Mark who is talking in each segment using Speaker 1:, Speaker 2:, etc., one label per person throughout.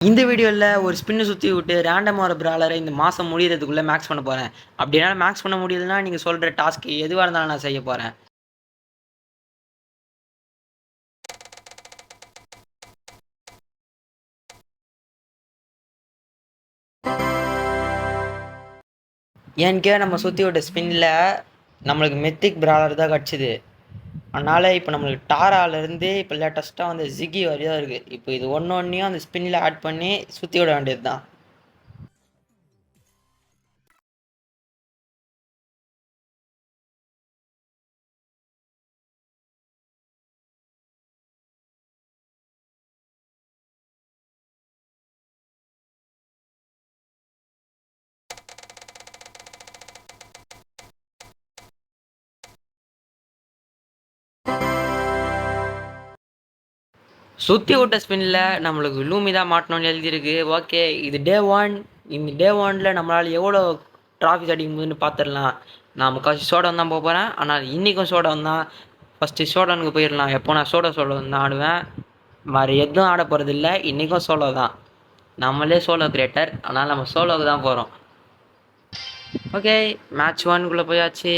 Speaker 1: இந்த வீடியோவில் ஒரு ஸ்பின்னு சுற்றி விட்டு ரேண்டமாக ஒரு பிராலரை இந்த மாதம் முடியறதுக்குள்ளே மேக்ஸ் பண்ண போகிறேன் அப்படி என்னால் மேக்ஸ் பண்ண முடியலன்னா நீங்கள் சொல்கிற டாஸ்க் எதுவாக இருந்தாலும் நான் செய்ய போகிறேன் ஏன்கே நம்ம சுற்றி விட்ட ஸ்பின்னில் நம்மளுக்கு மெத்திக் பிராலர் தான் கிடச்சிது. அதனால் இப்போ நம்மளுக்கு டாராலேருந்து இப்போ லேட்டஸ்ட்டாக வந்து ஜிகி வரையும் இருக்குது இப்போ இது ஒன்று ஒன்றையும் அந்த ஸ்பின்னில் ஆட் பண்ணி சுற்றி விட வேண்டியது தான் சுற்றி விட்ட ஸ்பின்னில் நம்மளுக்கு லூமி தான் மாட்டணும்னு எழுதியிருக்கு. ஓகே இது டே ஒன் இந்த டே ஒனில் நம்மளால் எவ்வளோ ட்ராஃபிஸ் அடிக்கும்போதுன்னு பார்த்துடலாம் நான் முக்கால்வாசி சோடம் தான் போக போகிறேன் ஆனால் இன்றைக்கும் சோடம் தான். ஃபஸ்ட்டு சோடனுக்கு போயிடலாம். எப்போ நான் சோட சோலோ தான் ஆடுவேன். வேறு எதுவும் ஆட போகிறது இல்லை இன்றைக்கும் சோலோ தான். நம்மளே சோலோ கிரியேட்டர் அதனால் நம்ம சோலோவுக்கு தான் போகிறோம் ஓகே மேட்ச் ஒன்குள்ளே போயாச்சு.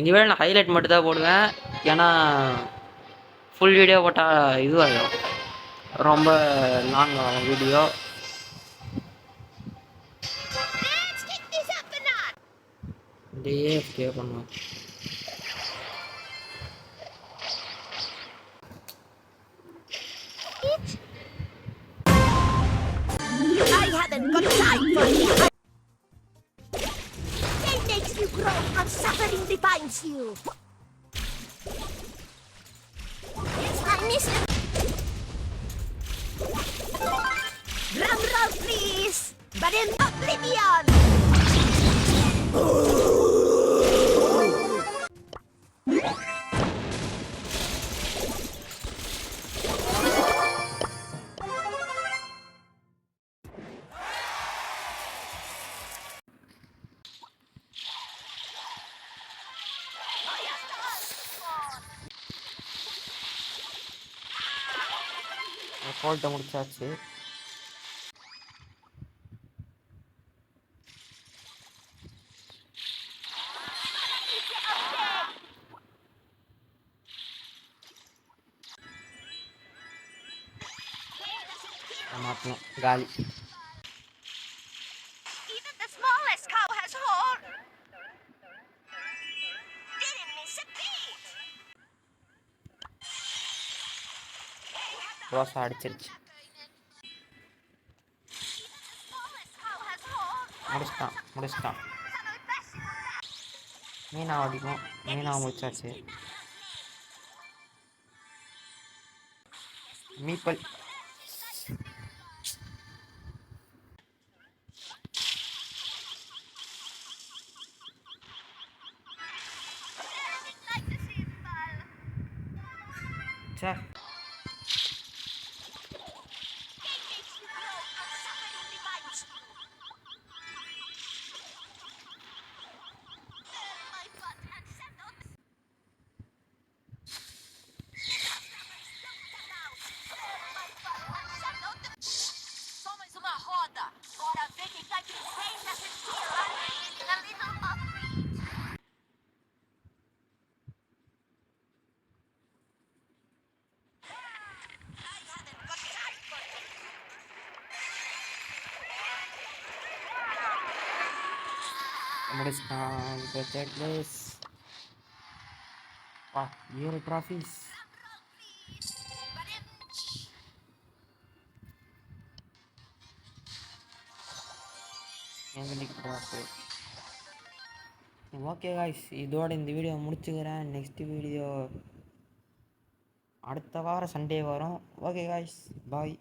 Speaker 1: இந்த வேளை நான் ஹைலைட் மட்டும் தான் போடுவேன். ஏன்னா ஃபுல் வீடியோ போட்டால் இதுவாகிடும் ரொம்ப லாங் ஆகும் வீடியோ அப்படியே பண்ணுவோம்
Speaker 2: That you grow and suffering defines you. misja... Drum roll, please! Baden Oblivion!
Speaker 1: Oh. Record ముడిచాచి మాత్రం గాలి
Speaker 2: Even the smallest cow has horn. Didn't miss a beat.
Speaker 1: ரோசா அடிச்சிருச்சு. முடிச்சிட்டான் முடிச்சிட்டான். மீனா அடிக்கும். மீனா முடிச்சாச்சு. மீப்பல். சே முடிச்சிட்டான் தேர்ட் பிளேஸ் வா ஏழு ட்ராஃபிஸ் ஓகே காய்ஸ் இதோட இந்த வீடியோ முடிச்சுக்கிறேன். நெக்ஸ்ட் வீடியோ அடுத்த வாரம் சண்டே வரும். Okay guys bye